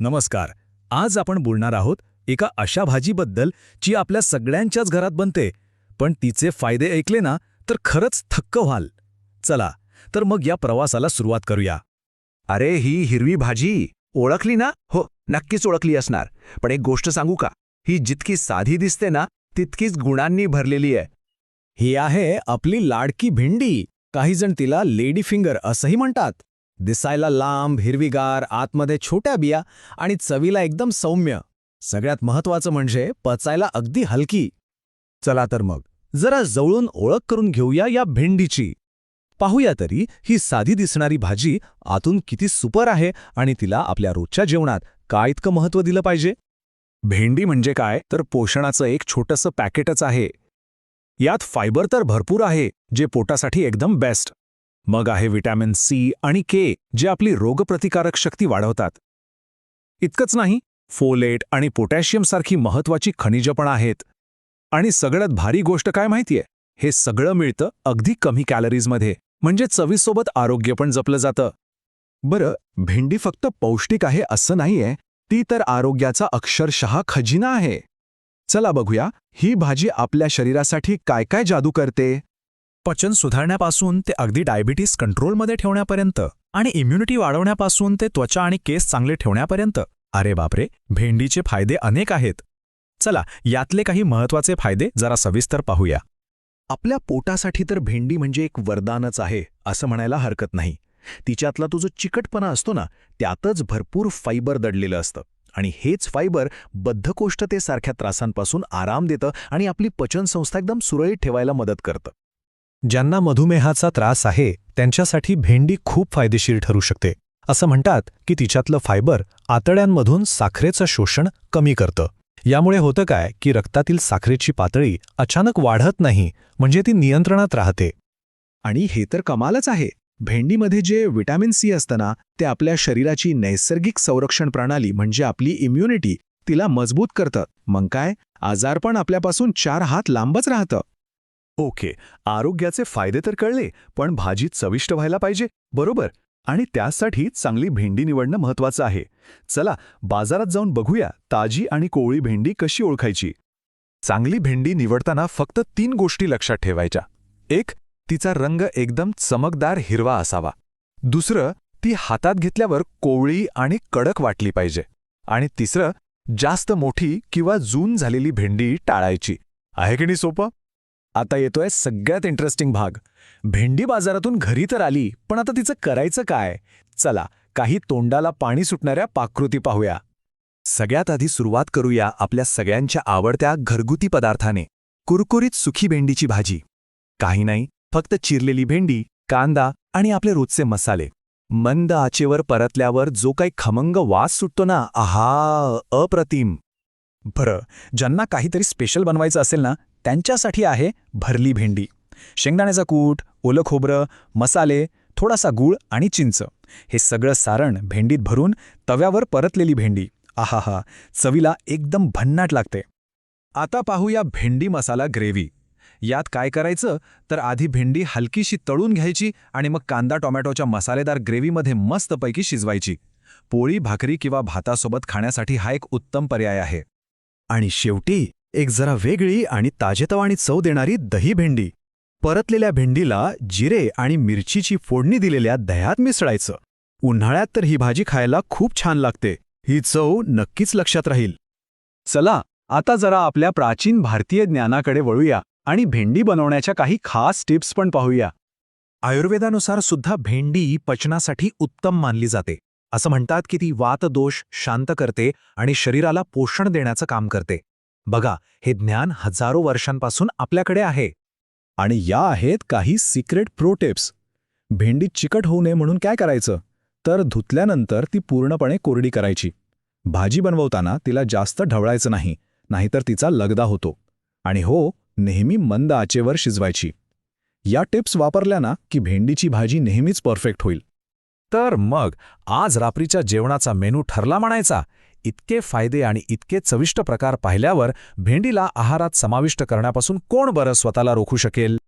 नमस्कार. आज आपण बोलणार आहोत एका अशा भाजीबद्दल जी आपल्या सगळ्यांच्याच घरात बनते. पण तिचे फायदे ऐकले ना तर खरंच थक्क व्हाल. चला तर मग या प्रवासाला सुरुवात करूया. अरे ही हिरवी भाजी. ओळखली ना? हो नक्कीच ओळखली असणार. पण एक गोष्ट सांगू का? ही जितकी साधी दिसते ना तितकीच गुणांनी भरलेली आहे. ही आहे आपली लाडकी भेंडी. काही जण तिला लेडी फिंगर असंही म्हणतात. दिसायला लांब हिरवीगार आतमध्ये छोट्या बिया आणि चवीला एकदम सौम्य. सगळ्यात महत्वाचं म्हणजे पचायला अगदी हलकी. चला तर मग जरा जवळून ओळख करून घेऊया या भेंडीची. पाहूया तरी ही साधी दिसणारी भाजी आतून किती सुपर आहे आणि तिला आपल्या रोजच्या जेवणात काय इतकं महत्त्व दिलं पाहिजे? भेंडी म्हणजे काय? तर पोषणाचं एक छोटंसं पॅकेटच आहे. यात फायबर तर भरपूर आहे जे पोटासाठी एकदम बेस्ट. मग आहे व्हिटॅमिन सी आणि के जे आपली रोगप्रतिकारक शक्ती वाढवतात. इतकंच नाही फोलेट आणि पोटॅशियम सारखी महत्वाची खनिजं पण आहेत. आणि सगळ्यात भारी गोष्ट काय माहितीये? हे सगळं मिळतं अगदी कमी कॅलरीजमध्ये म्हणजे चवीसोबत आरोग्य पण जपलं जातं. बरं भेंडी फक्त पौष्टिक आहे असं नाहीये ती तर आरोग्याचा अक्षरशः खजिना आहे. चला बघूया ही भाजी आपल्या शरीरासाठी काय काय जादू करते? पचन सुधारण्यापासून ते अगदी डायबिटीस कंट्रोलमध्ये ठेवण्यापर्यंत आणि इम्युनिटी वाढवण्यापासून ते त्वचा आणि केस चांगले ठेवण्यापर्यंत. अरे बापरे भेंडीचे फायदे अनेक आहेत. चला यातले काही महत्त्वाचे फायदे जरा सविस्तर पाहूया. आपल्या पोटासाठी तर भेंडी म्हणजे एक वरदानच आहे असं म्हणायला हरकत नाही. तिच्यातला तो जो चिकटपणा असतो ना त्यातच भरपूर फायबर दडलेलं असतं. आणि हेच फायबर बद्धकोष्ठतेसारख्या त्रासांपासून आराम देतं आणि आपली पचनसंस्था एकदम सुरळीत ठेवायला मदत करतं. ज्यांना मधुमेहाचा त्रास आहे त्यांच्यासाठी भेंडी खूप फायदेशीर ठरू शकते. असं म्हणतात की तिच्यातलं फायबर आतड्यांमधून साखरेचं शोषण कमी करतं. यामुळे होतं काय की रक्तातील साखरेची पातळी अचानक वाढत नाही म्हणजे ती नियंत्रणात राहते. आणि हे तर कमालच आहे. भेंडीमध्ये जे व्हिटॅमिन सी असतं ना ते आपल्या शरीराची नैसर्गिक संरक्षण प्रणाली म्हणजे आपली इम्युनिटी तिला मजबूत करतं. मग काय? आजारपण आपल्यापासून चार हात लांबच राहतं. ओके आरोग्याचे फायदे तर कळले पण भाजी चविष्ट व्हायला पाहिजे बरोबर? आणि त्यासाठी चांगली भेंडी निवडणं महत्वाचं आहे. चला बाजारात जाऊन बघूया ताजी आणि कोवळी भेंडी कशी ओळखायची? चांगली भेंडी निवडताना फक्त तीन गोष्टी लक्षात ठेवायच्या. एक तिचा रंग एकदम चमकदार हिरवा असावा. दुसरं ती हातात घेतल्यावर कोवळी आणि कडक वाटली पाहिजे. आणि तिसरं जास्त मोठी किंवा जून झालेली भेंडी टाळायची. आहे की नाही सोपं? आता येतोय सगळ्यात इंटरेस्टिंग भाग. भेंडी बाजारातून घरी तर आली पण आता तिचं करायचं काय? चला काही तोंडाला पाणी सुटणाऱ्या पाकृती पाहूया. सगळ्यात आधी सुरुवात करूया आपल्या सगळ्यांच्या आवडत्या घरगुती पदार्थाने. कुरकुरीत सुखी भेंडीची भाजी. काही नाही फक्त चिरलेली भेंडी कांदा आणि आपले रोजचे मसाले. मंद आचेवर परतल्यावर जो काही खमंग वास सुटतो ना आहा अप्रतिम. बरं ज्यांना काहीतरी स्पेशल बनवायचं असेल ना त्यांच्यासाठी आहे भरली भेंडी. शेंगदाण्याचा कूट ओलं खोबरं मसाले थोडासा गूळ आणि चिंच. हे सगळं सारण भेंडीत भरून तव्यावर परतलेली भेंडी. आहाहा चवीला एकदम भन्नाट लागते. आता पाहूया भेंडी मसाला ग्रेव्ही. यात काय करायचं? तर आधी भेंडी हलकीशी तळून घ्यायची आणि मग कांदा टोमॅटोच्या मसालेदार ग्रेव्हीमध्ये मस्तपैकी शिजवायची. पोळी भाकरी किंवा भातासोबत खाण्यासाठी हा एक उत्तम पर्याय आहे. आणि शेवटी एक जरा वेगळी आणि ताजेतवाणी चव देणारी दही भेंडी. परतलेल्या भेंडीला जिरे आणि मिरचीची फोडणी दिलेल्या दह्यात मिसळायचं. उन्हाळ्यात तर ही भाजी खायला खूप छान लागते. ही चव नक्कीच लक्षात राहील. चला आता जरा आपल्या प्राचीन भारतीय ज्ञानाकडे वळूया आणि भेंडी बनवण्याच्या काही खास टिप्स पण पाहूया. आयुर्वेदानुसार सुद्धा भेंडी पचनासाठी उत्तम मानली जाते. असं म्हणतात की ती वातदोष शांत करते आणि शरीराला पोषण देण्याचं काम करते. बघा हे ज्ञान हजारो वर्षांपासून आपल्याकडे आहे. आणि या आहेत काही सिक्रेट प्रोटेप्स भेंडी चिकट होऊ नये म्हणून काय करायचं? तर धुतल्यानंतर ती पूर्णपणे कोरडी करायची. भाजी बनवताना तिला जास्त ढवळायचं नाही नाहीतर तिचा लगदा होतो. आणि हो नेहमी मंद आचेवर शिजवायची. या टिप्स वापरल्या ना की भेंडीची भाजी नेहमीच परफेक्ट होईल. तर मग आज रात्रीच्या जेवणाचा मेनू ठरला म्हणायचा? इतके फायदे आणि इतके चविष्ट प्रकार पाहिल्यावर भेंडीला आहारात समाविष्ट करण्यापासून कोण बरं स्वतःला रोखू शकेल?